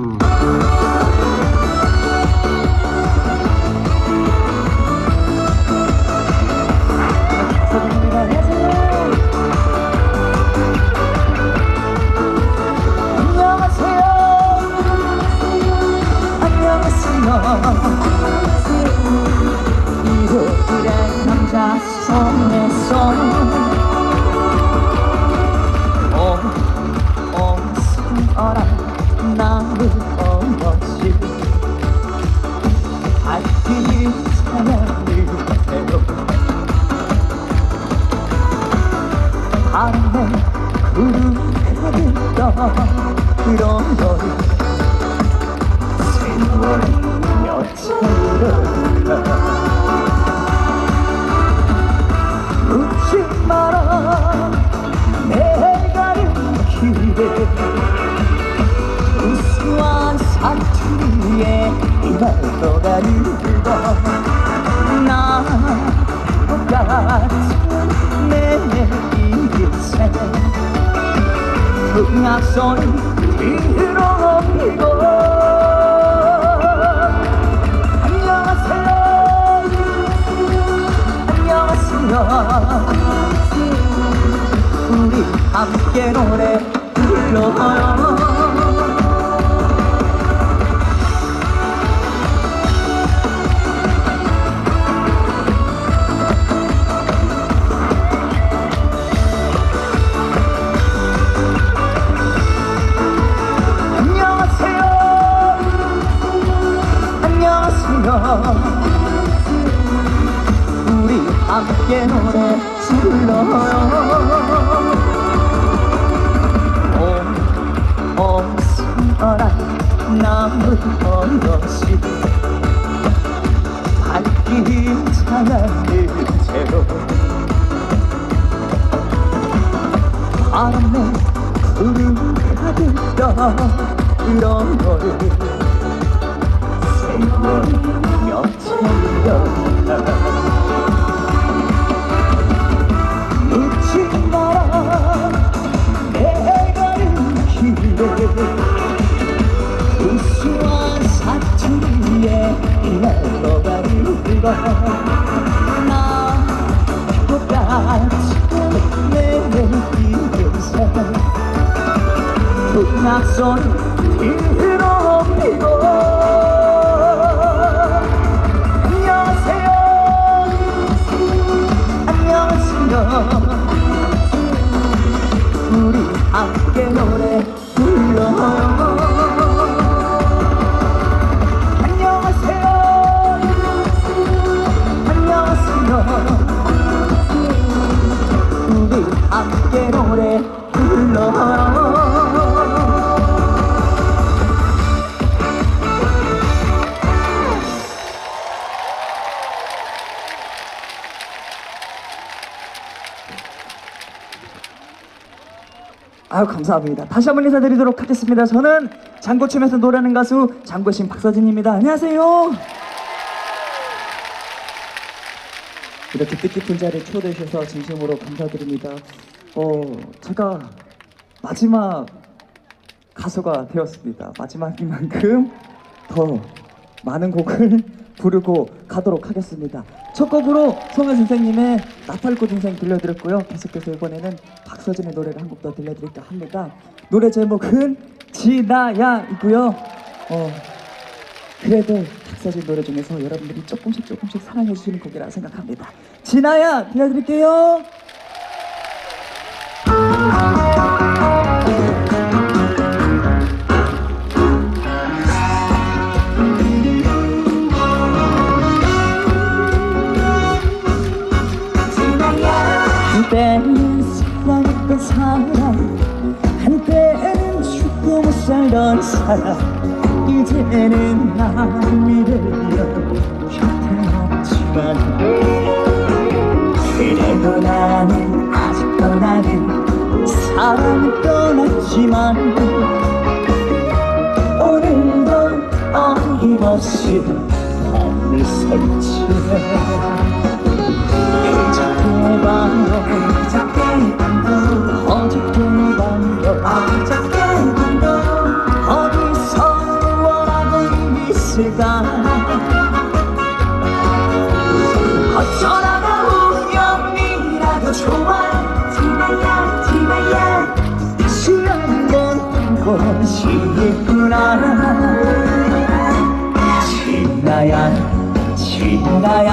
Mm. 거나 똑같은 내 인생 흥악소리 뒤로 피고 안녕하세요 안녕하세요 우리 함께 노래 불러요 함께 노래 불러요 아유 감사합니다. 다시 한번 인사드리도록 하겠습니다. 저는 장고춤에서 노래하는 가수 장고신 박서진입니다. 안녕하세요. 이렇게 뜻깊은 자리에 초대해 주셔서 진심으로 감사드립니다. 어 제가 마지막 가수가 되었습니다. 마지막인 만큼 더 많은 곡을 부르고 가도록 하겠습니다. 첫 곡으로 송혜 선생님의 나팔꽃 인생 들려드렸고요. 계속해서 이번에는 박서진의 노래를 한 곡 더 들려드릴까 합니다. 노래 제목은 지나야이고요. 어, 그래도 박서진 노래 중에서 여러분들이 조금씩 조금씩 사랑해 주시는 곡이라 생각합니다. 지나야 들려드릴게요. 한때는 사랑했던 사람 한때는 죽고 못 살던 사람 이제는 나를 믿으려 곁에 없지만 그래도 나는 아직도 나는 사랑을 떠났지만 오늘도 어김없이 밤을 설치해. 어저께 밤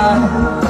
진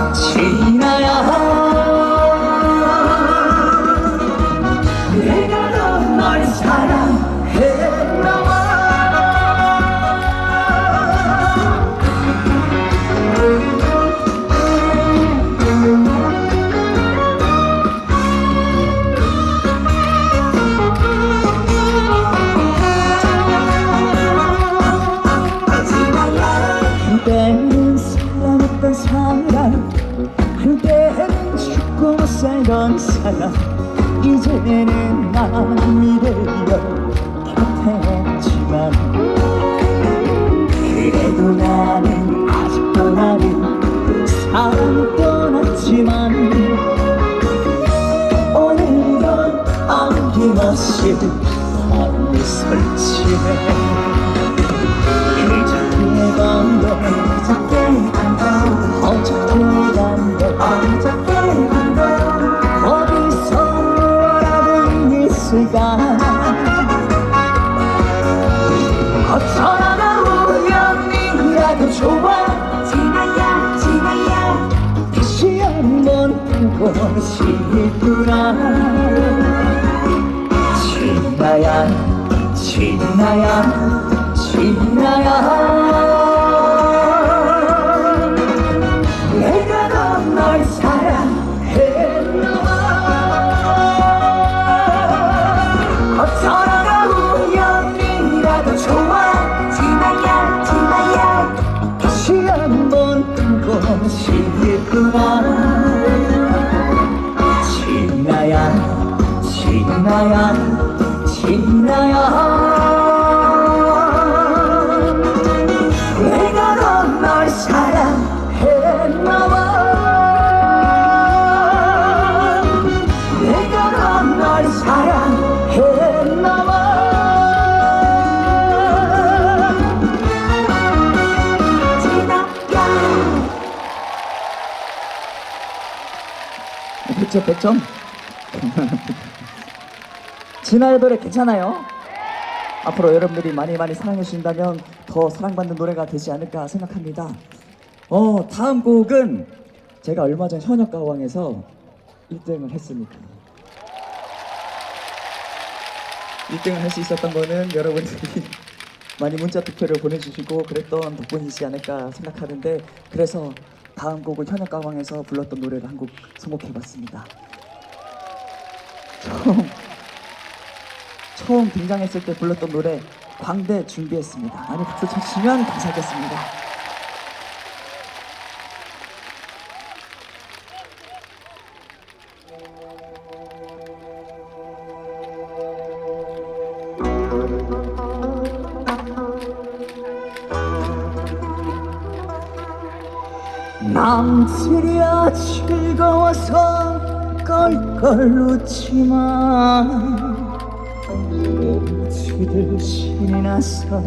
싶구나 진아야 진아야 진아야 진아야 진아야 내가 넌 널 사랑했나봐. 내가 넌 널 사랑했나봐. 진아야 100점 100점 진아의 노래 괜찮아요? 앞으로 여러분들이 많이 많이 사랑해 주신다면 더 사랑받는 노래가 되지 않을까 생각합니다 어 다음 곡은 제가 얼마 전 현역가왕에서 1등을 했습니다 1등을 할 수 있었던 거는 여러분들이 많이 문자 투표를 보내주시고 그랬던 덕분이지 않을까 생각하는데 그래서 다음 곡은 현역가왕에서 불렀던 노래를 한 곡 선곡해봤습니다. 처음 처음 등장했을 때 불렀던 노래 광대 준비했습니다. 많이 박수 쳐주시면 감사하겠습니다. 남들이야 즐거워서 껄껄 웃지만 모두들 신이 나서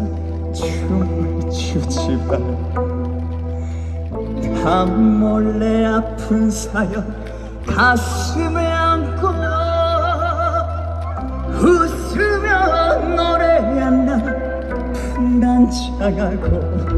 춤을 추지만 다 몰래 아픈 사연 가슴에 안고 웃으며 노래한다. 풍단장하고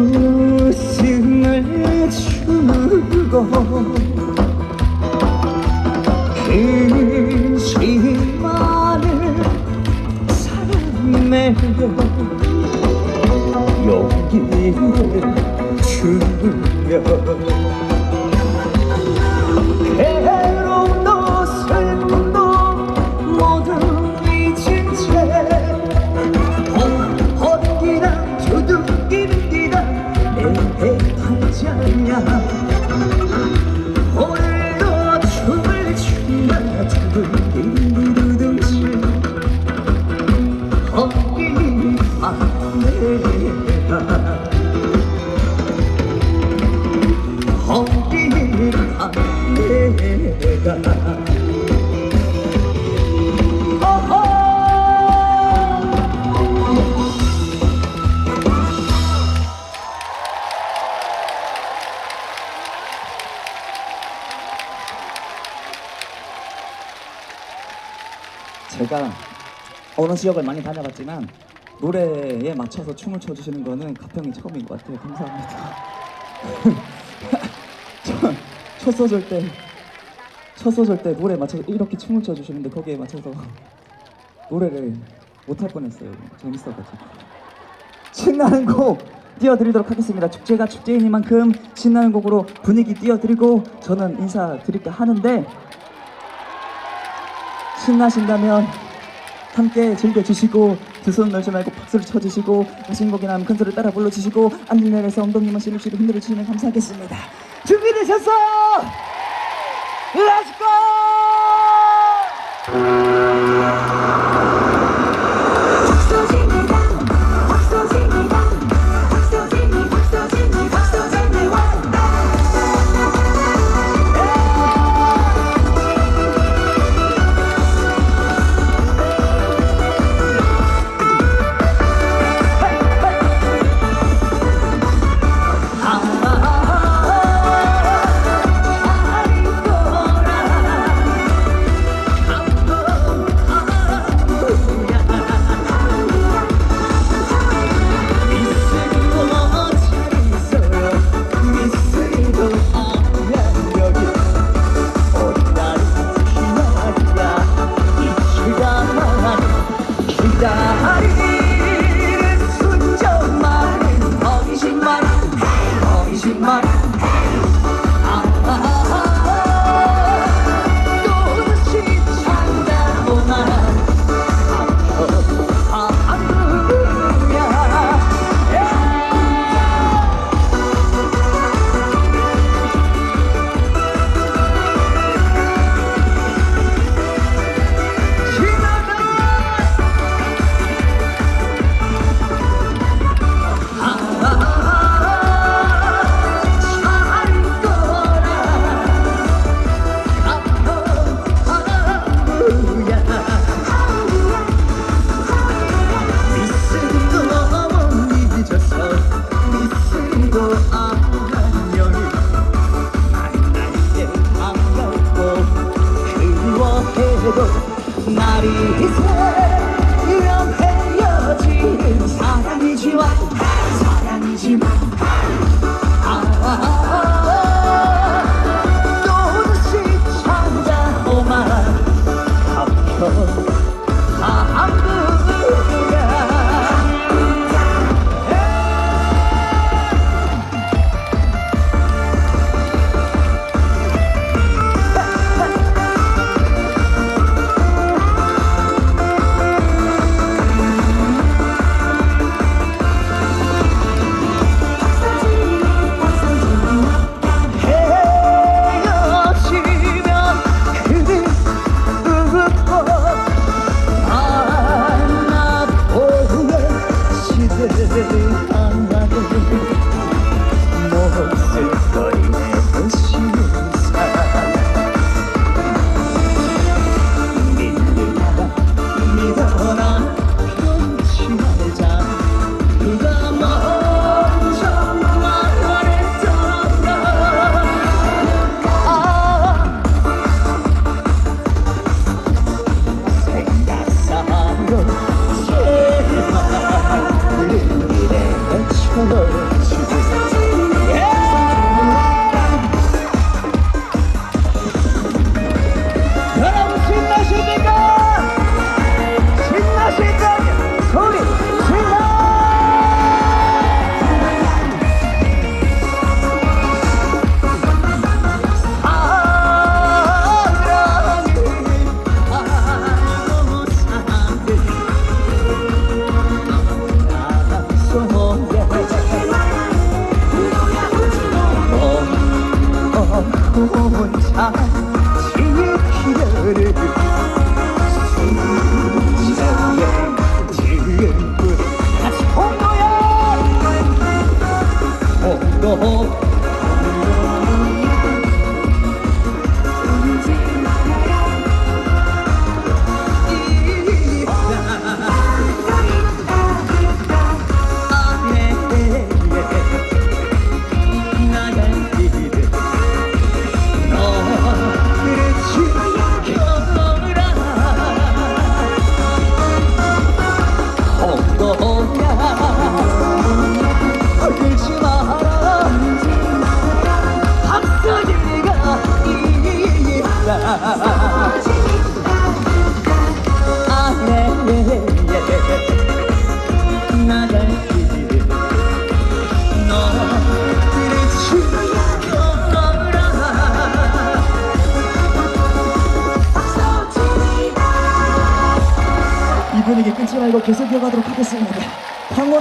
웃음을 주고 그지만을 사랑해요. 용기를 주며 제가 어느 지역을 많이 다녀봤지만 노래에 맞춰서 춤을 춰주시는 거는 가평이 처음인 것 같아요. 감사합니다. 첫, 첫 소절 때, 첫 소절 때 노래에 맞춰서 이렇게 춤을 춰주시는데 거기에 맞춰서 노래를 못할 뻔했어요. 재밌어가지고. 신나는 곡 띄워드리도록 하겠습니다. 축제가 축제이니만큼 신나는 곡으로 분위기 띄워드리고 저는 인사드릴까 하는데 신나신다면 함께 즐겨주시고 두 손 놀지 말고 박수를 쳐주시고 하신 곡이 나면 큰 소리 따라 불러주시고 자리에서 엉덩이만 시룩시룩 흔들어주시면 감사하겠습니다 준비되셨어? 렛츠고!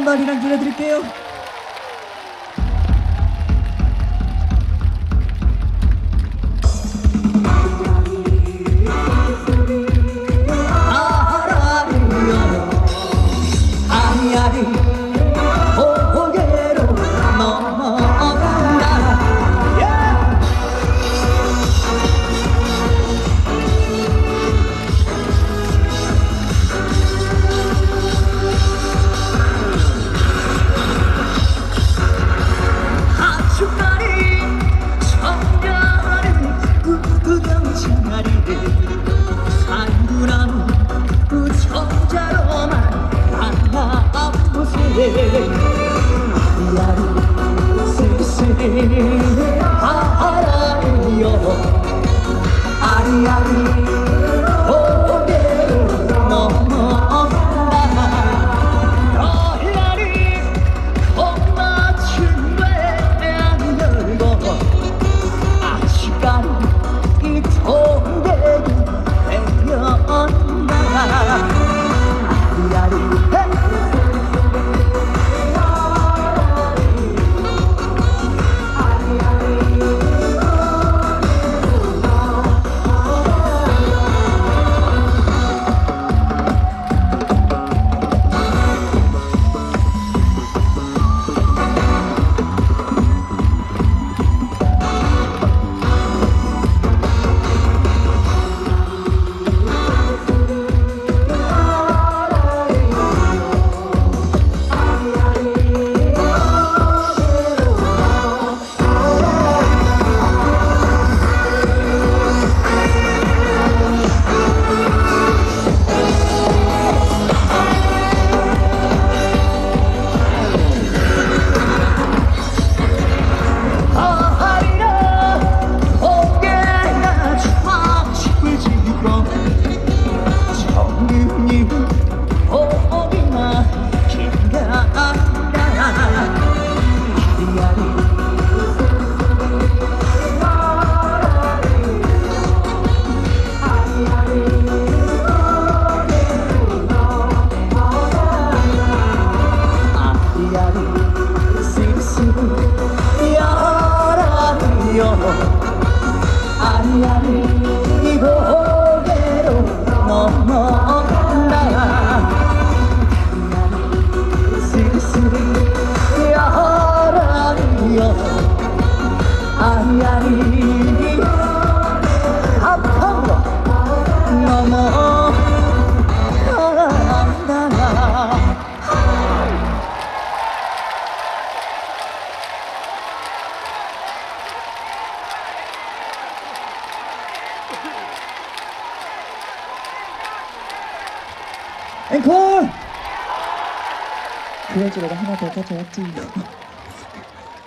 마리랑 노래 드릴게요.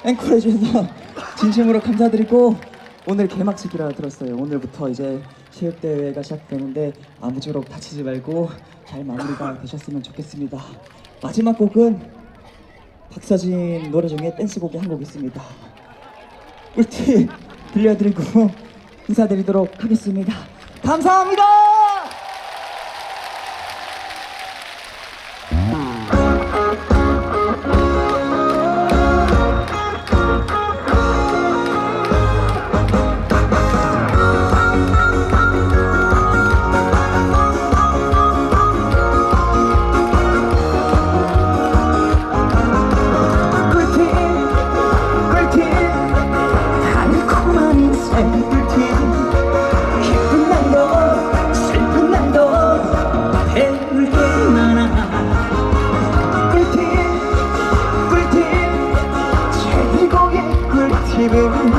앵콜 해주셔서 진심으로 감사드리고 오늘 개막식이라 들었어요. 오늘부터 이제 체육대회가 시작되는데 아무쪼록 다치지 말고 잘 마무리가 되셨으면 좋겠습니다. 마지막 곡은 박서진 노래 중에 댄스곡이 한 곡 있습니다. 꿀팁 들려드리고 인사드리도록 하겠습니다. 감사합니다! 꿀팁은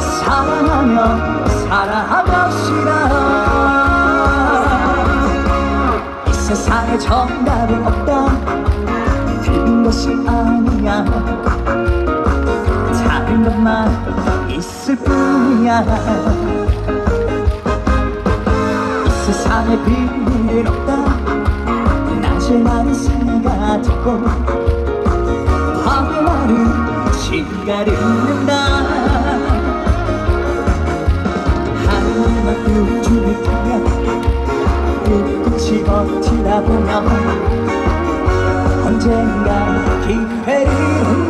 사랑하며 살아갑시다. 이 세상에 정답은 없다. 틀린 것이 아니야. 다른 것만 있을 뿐이야. 이 세상에 비밀은 없다. 낮에 나는 새가 나는 시가를 는다. 하루만 우주를 타며 끝끝이 버티다 보면 언젠가 기회를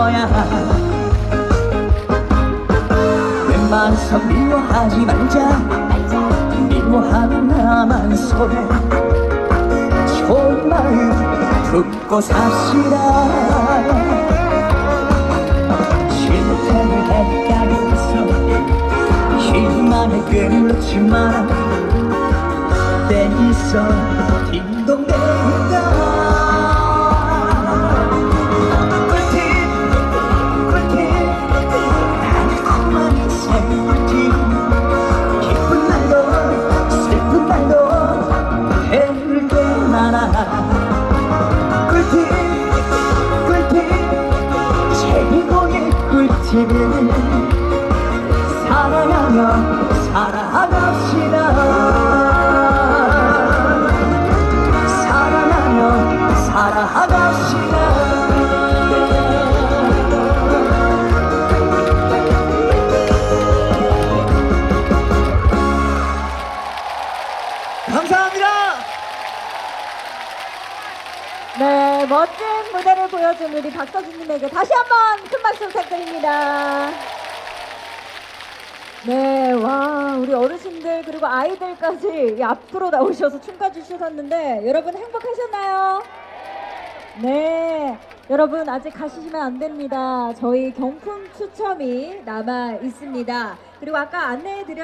거야. 웬만해서 미워하지 말자. 미워하면 나만 손해 좋은 마음 품고 삽시다. 실패를 헷갈려서 희망을 끊었지만 때 있어 꿀 보여준 우리 박서준님에게 다시 한번 큰 박수 부탁드립니다. 네, 와, 우리 어르신들 그리고 아이들까지 이 앞으로 나오셔서 춤까지 추셨는데 여러분 행복하셨나요? 네, 여러분 아직 가시면 안 됩니다. 저희 경품 추첨이 남아 있습니다. 그리고 아까 안내해 드렸듯이